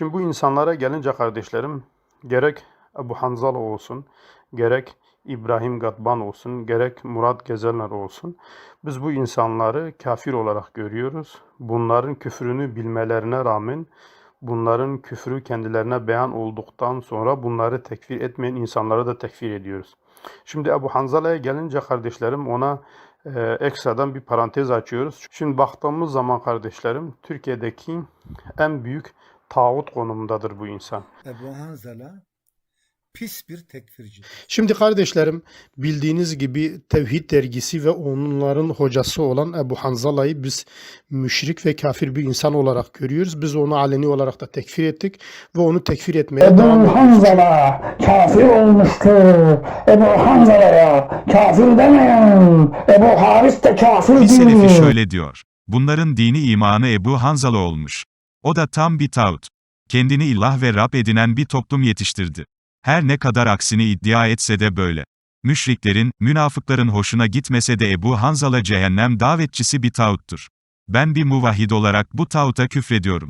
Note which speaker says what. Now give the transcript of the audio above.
Speaker 1: Şimdi bu insanlara gelince kardeşlerim gerek Ebu Hanzala olsun, gerek İbrahim Gatban olsun, gerek Murat Gezenler olsun. Biz bu insanları kafir olarak görüyoruz. Bunların küfrünü bilmelerine rağmen bunların küfrü kendilerine beyan olduktan sonra bunları tekfir etmeyen insanları da tekfir ediyoruz. Şimdi Ebu Hanzala'ya gelince kardeşlerim ona e, ekstradan bir parantez açıyoruz. Şimdi baktığımız zaman kardeşlerim Türkiye'deki en büyük tağut konumundadır bu insan.
Speaker 2: Ebu Hanzala pis bir tekfirci.
Speaker 1: Şimdi kardeşlerim bildiğiniz gibi Tevhid dergisi ve onların hocası olan Ebu Hanzala'yı biz müşrik ve kafir bir insan olarak görüyoruz. Biz onu aleni olarak da tekfir ettik ve onu tekfir etmeye devam
Speaker 3: Ebu. Hanzala kafir olmuştur. Ebu Hanzala'ya kafir demeyin. Ebu Haris de kafir
Speaker 4: Bir
Speaker 3: değil.
Speaker 4: selefi şöyle diyor. Bunların dini imanı Ebu Hanzala olmuş. O da tam bir tağut. Kendini ilah ve Rab edinen bir toplum yetiştirdi. Her ne kadar aksini iddia etse de böyle. Müşriklerin, münafıkların hoşuna gitmese de Ebu Hanzala cehennem davetçisi bir tağuttur. Ben bir muvahhid olarak bu tağuta küfrediyorum.